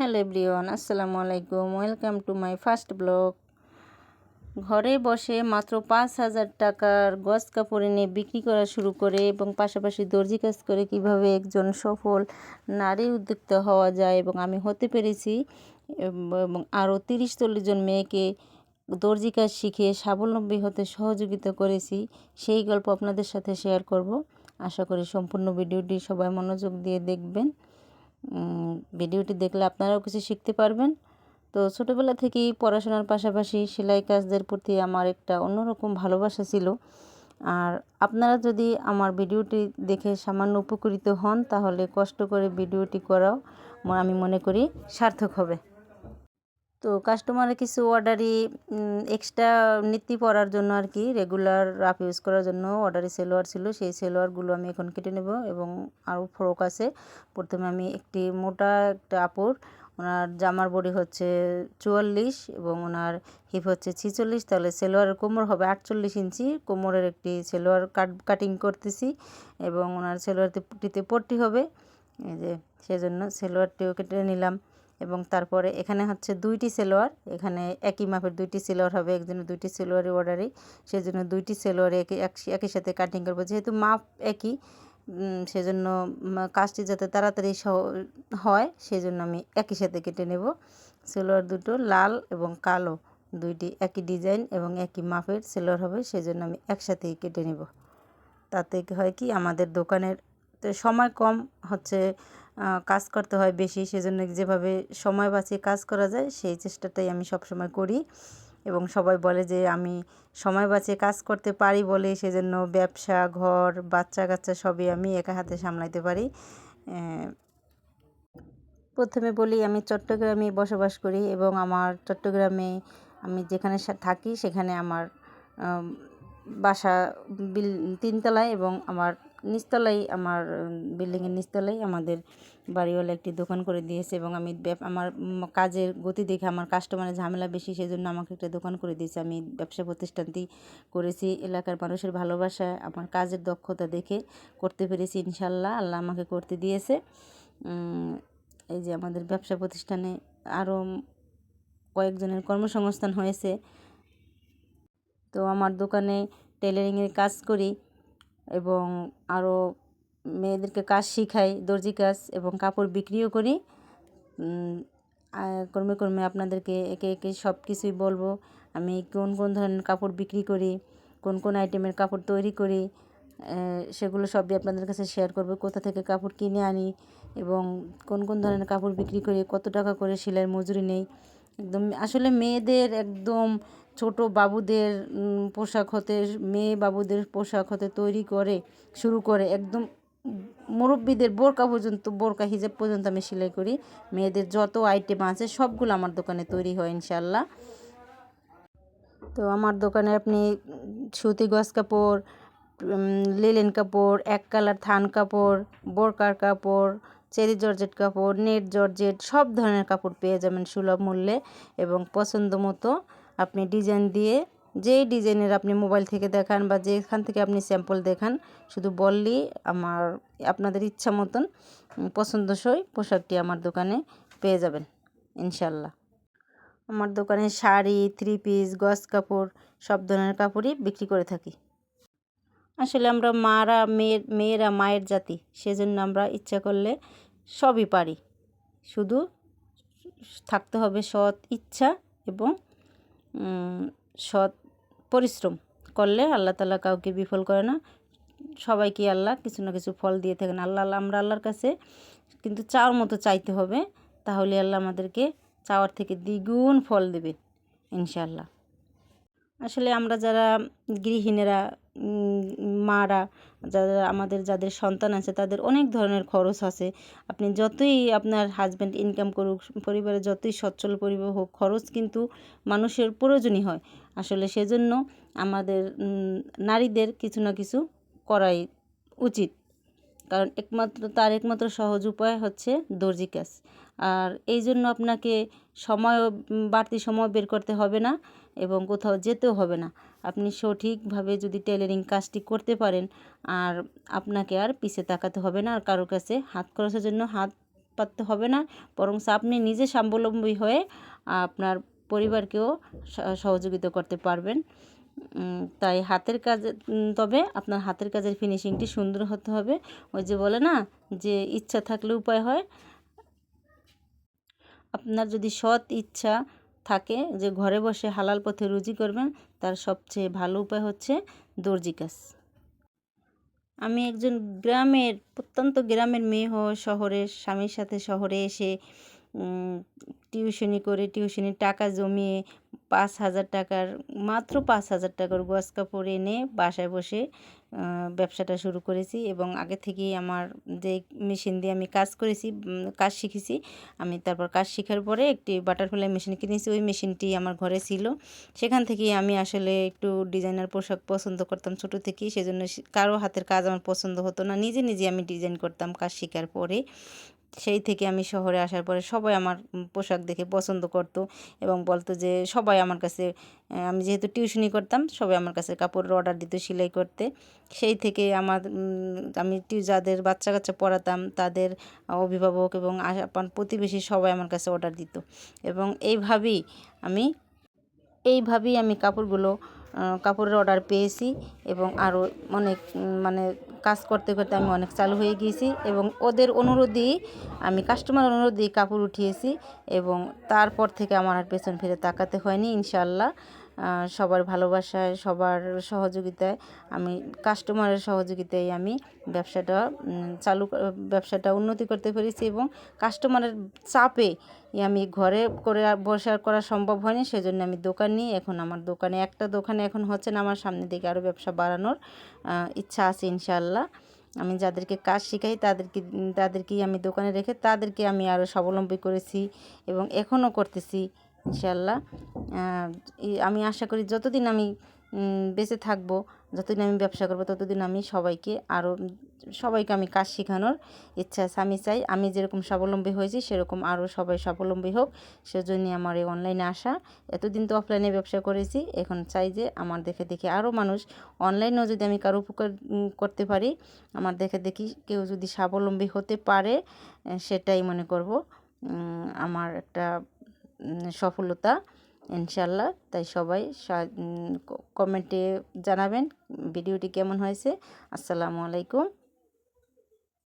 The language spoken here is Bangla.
হ্যালো এভরিওয়ান, আসসালামু আলাইকুম। Welcome to my first blog. ঘরে বসে মাত্র পাঁচ হাজার টাকার গজ কাপড় এনে বিক্রি করা শুরু করে এবং পাশাপাশি দর্জি কাজ করে কীভাবে একজন সফল নারী উদ্যোক্তা হওয়া যায় এবং আমি হতে পেরেছি এবং আরও তিরিশ চল্লিশ জন মেয়েকে দর্জি কাজ শিখে স্বাবলম্বী হতে সহযোগিতা করেছি। সেই গল্প আপনাদের সাথে শেয়ার করব। আশা করি সম্পূর্ণ ভিডিওটি সবাই মনোযোগ দিয়ে দেখবেন। ভিডিওটি দেখলে আপনারাও কিছু শিখতে পারবেন। তো ছোটোবেলা থেকেই পড়াশোনার পাশাপাশি সেলাই কাজদের প্রতি আমার একটা অন্যরকম ভালোবাসা ছিল। আর আপনারা যদি আমার ভিডিওটি দেখে সামান্য উপকৃত হন, তাহলে কষ্ট করে ভিডিওটি করাও আমি মনে করি সার্থক হবে। তো কাস্টমারের কিছু অর্ডারই এক্সট্রা নীতি পরার জন্য আর কি রেগুলার রাফ ইউজ করার জন্য অর্ডারি সেলোয়ার ছিল, সেই সেলোয়ারগুলো আমি এখন কেটে নেব এবং আরও ফ্রক আছে। প্রথমে আমি একটি মোটা একটা আপুর, ওনার জামার বডি হচ্ছে চুয়াল্লিশ এবং ওনার হিপ হচ্ছে ছিচল্লিশ, তাহলে সেলোয়ারের কোমর হবে আটচল্লিশ ইঞ্চি, কোমরের একটি সেলোয়ার কাট কাটিং করতেছি এবং ওনার সেলোয়ারটিতে পট্টি হবে। এই যে, সেজন্য সেলোয়ারটিও কেটে নিলাম। এবং তারপরে এখানে হচ্ছে দুইটি সেলোয়ার, এখানে একই মাপের দুইটি সেলোয়ার হবে, একজনের দুইটি সেলোয়ারের অর্ডারে সেই জন্য দুইটি সেলোয়ারে একই একই সাথে কাটিং করব। যেহেতু মাপ একই সেজন্য কাজটি যাতে তাড়াতাড়ি হয় সেই জন্য আমি একই সাথে কেটে নেব। সেলোয়ার দুটো লাল এবং কালো, দুইটি একই ডিজাইন এবং একই মাপের সেলোয়ার হবে সেই জন্য আমি একসাথেই কেটে নেব। তাতে হয় কি, আমাদের দোকানের সময় কম হচ্ছে কাজ করতে হয় বেশি, সেজন্য যেভাবে সময় বাঁচিয়ে কাজ করা যায়, সেই চেষ্টাটাই আমি সবসময় করি। এবং সবাই বলে যে, আমি সময় বাঁচিয়ে কাজ করতে পারি বলে সেজন্য ব্যবসা, ঘর বাচ্চা কাচ্চা সবই আমি একা হাতে সামলাইতে পারি। প্রথমে বলি, আমি চট্টগ্রামে বসবাস করি এবং আমার চট্টগ্রামে আমি যেখানে থাকি সেখানে আমার বাসা, বিল, তিনতলায় এবং আমার নিচতলায়, আমার বিল্ডিংয়ের নিচতলায় আমাদের বাড়িওয়ালা একটি দোকান করে দিয়েছে এবং আমি আমার কাজের গতি দেখে আমার কাস্টমারের ঝামেলা বেশি সেই জন্য আমাকে একটা দোকান করে দিয়েছে। আমি ব্যবসা প্রতিষ্ঠানটি করেছি। এলাকার মানুষের ভালোবাসা, আমার কাজের দক্ষতা দেখে করতে পেরেছি ইনশাল্লাহ। আল্লাহ আমাকে করতে দিয়েছে। এই যে আমাদের ব্যবসা প্রতিষ্ঠানে আরও কয়েকজনের কর্মসংস্থান হয়েছে। তো আমার দোকানে টেলারিংয়ের কাজ করি এবং আরও মেয়েদেরকে কাজ শিখাই, দর্জি কাজ এবং কাপড় বিক্রিও করি। ক্রমে ক্রমে আপনাদেরকে একে একে সব কিছুই বলব। আমি কোন কোন ধরনের কাপড় বিক্রি করি, কোন কোন আইটেমের কাপড় তৈরি করি সেগুলো সবই আপনাদের কাছে শেয়ার করব, কোথা থেকে কাপড় কিনে আনি এবং কোন কোন ধরনের কাপড় বিক্রি করি, কত টাকা করে সেলাইয়ের মজুরি নেই। একদম আসলে মেয়েদের একদম ছোট বাবুদের পোশাক হতে, মেয়ে বাবুদের পোশাক হতে তৈরি করে, শুরু করে একদম মুরব্বীদের বোরকা পর্যন্ত, বোরকা হিজাব পর্যন্ত আমি সেলাই করি। মেয়েদের যত আইটেম আছে সবগুলো আমার দোকানে তৈরি হয় ইনশাল্লাহ তো আমার দোকানে আপনি সুতি, গজ কাপড় লিলেন কাপড়, এক কালার থান কাপড়, বোরকার কাপড়, চেরি জর্জেট কাপড়, নেট জর্জেট, সব ধরনের কাপড় পেয়ে যাবেন সুলভ মূল্যে এবং পছন্দ মতো। আপনি ডিজাইন দিয়ে যেই ডিজাইনের আপনি মোবাইল থেকে দেখান বা যেখান থেকে আপনি স্যাম্পল দেখান, শুধু বললেই আমার, আপনাদের ইচ্ছা মতন পছন্দসই পোশাকটি আমার দোকানে পেয়ে যাবেন, ইনশাল্লাহ। আমার দোকানে শাড়ি থ্রি পিস গজ কাপড়, সব ধরনের কাপড়ই বিক্রি করে থাকি। আসলে আমরা মারা মেয়ের মেয়েরা মায়ের জাতি, সেজন্য আমরা ইচ্ছা করলে সবই পারি। শুধু থাকতে হবে সৎ ইচ্ছা এবং সৎ পরিশ্রম করলে আল্লাহ তালা কাউকে বিফল করে না। সবাইকে আল্লাহ কিছু না কিছু ফল দিয়ে থাকেন। আল্লাহ আল্লাহ, আমরা আল্লাহর কাছে কিন্তু চাওয়ার মতো চাইতে হবে, তাহলে আল্লাহ আমাদেরকে চাওয়ার থেকে দ্বিগুণ ফল দেবে ইনশাল্লাহ আসলে আমরা যারা গৃহিণীরা মারা যারা আমাদের যাদের সন্তান আছে, তাদের অনেক ধরনের খরচ আছে। আপনি যতই আপনার হাজব্যান্ড ইনকাম করুক, পরিবারে যতই সচ্ছল পরিবার হোক, খরচ কিন্তু মানুষের প্রয়োজনই হয়। আসলে সেজন্য আমাদের নারীদের কিছু না কিছু করাই উচিত। কারণ একমাত্র, তার একমাত্র সহজ উপায় হচ্ছে দর্জি কাজ আর এই জন্য আপনাকে সময় বাড়তি সময় বের করতে হবে না এবং কোথাও যেতেও হবে না। আপনি সঠিকভাবে যদি টেলারিং কাজটি করতে পারেন, আর আপনাকে আর পিছে তাকাতে হবে না, আর কারোর কাছে হাত খরচের জন্য হাত পাততে হবে না, বরং আপনি নিজে স্বাবলম্বী হয়ে আপনার পরিবারকেও সহযোগিতা করতে পারবেন। তাই হাতের কাজ তবে আপনার হাতের কাজের ফিনিশিংটি সুন্দর হতে হবে। ওই যে বলে না, যে ইচ্ছা থাকলে উপায় হয়। আপনার যদি সৎ ইচ্ছা থাকে যে ঘরে বসে হালাল পথে রুজি করবেন, তার সবচেয়ে ভালো উপায় হচ্ছে দর্জি কাজ। আমি একজন গ্রামের, প্রত্যন্ত গ্রামের মেয়ে হয়ে শহরে স্বামীর সাথে শহরে এসে টিউশনি করে টিউশনির টাকা জমিয়ে পাঁচ হাজার টাকার, মাত্র পাঁচ হাজার টাকার গোয়াজ কাপড় এনে বাসায় বসে ব্যবসাটা শুরু করেছি এবং আগে থেকেই আমার যে মেশিন দিয়ে আমি কাজ করেছি কাজ শিখেছি, আমি তারপর কাজ শেখার পরে একটি বাটারফ্লাই মেশিন কিনেছি। ওই মেশিনটি আমার ঘরে ছিল। সেখান থেকেই আমি আসলে একটু ডিজাইনার পোশাক পছন্দ করতাম ছোট থেকেই। সেজন্য কারও হাতের কাজ আমার পছন্দ হতো না। নিজে নিজে আমি ডিজাইন করতাম কাজ শেখার পরে। সেই থেকে আমি শহরে আসার পরে সবাই আমার পোশাক দেখে পছন্দ করতো এবং বলতো যে সবাই আমার কাছে আমি যেহেতু টিউশনি করতাম, সবাই আমার কাছে কাপড়ের অর্ডার দিত সেলাই করতে। সেই থেকে আমার আমি টিউ, যাদের বাচ্চা কাচ্চা পড়াতাম, তাদের অভিভাবক এবং আপন প্রতিবেশী সবাই আমার কাছে অর্ডার দিত। এবং এইভাবেই আমি এইভাবেই আমি কাপড়গুলো কাপড়ের অর্ডার পেয়েছি এবং আরও অনেক মানে কাজ করতে করতে আমি অনেক চালু হয়ে গিয়েছি এবং ওদের অনুরোধেই আমি কাস্টমার অনুরোধেই কাপড় উঠিয়েছি এবং তারপর থেকে আমার আর পেছন ফিরে তাকাতে হয়নি ইনশাল্লাহ সবার ভালোবাসায়, সবার সহযোগিতায় আমি কাস্টমারের সহযোগিতায় আমি ব্যবসাটা চালু ব্যবসাটা উন্নতি করতে পেরেছি এবং কাস্টমারের চাপে আমি ঘরে করে আর বসে আর করা সম্ভব হয়নি। সেজন্য আমি দোকান নিয়ে এখন আমার দোকানে, একটা দোকানে এখন হচ্ছে না, আমার সামনের দিকে আরও ব্যবসা বাড়ানোর ইচ্ছা আছে ইনশাল্লাহ আমি যাদেরকে কাজ শেখাই তাদেরকে, তাদেরকেই আমি দোকানে রেখে তাদেরকে আমি আরও স্বাবলম্বী করেছি এবং এখনও করতেছি। ইনশাল্লাহ আমি আশা করি যতদিন আমি বেঁচে থাকব, যতদিন আমি ব্যবসা করব, ততদিন আমি সবাইকে আরও সবাইকে আমি কাজ শেখানোর ইচ্ছা আছে। আমি চাই, আমি যেরকম স্বাবলম্বী হয়েছি, সেরকম আরও সবাই স্বাবলম্বী হোক। সেজন্যই আমার এই অনলাইনে আসা। এতদিন তো অফলাইনে ব্যবসা করেছি। এখন চাই যে আমার দেখে দেখে আরও মানুষ অনলাইনেও যদি আমি কারও উপকার করতে পারি, আমার দেখে দেখি কেউ যদি স্বাবলম্বী হতে পারে, সেটাই মনে করব। আমার একটা সফলতা ইনশাল্লাহ তাই সবাই কমেন্টে জানাবেন ভিডিওটি কেমন হয়েছে। আসসালামু আলাইকুম।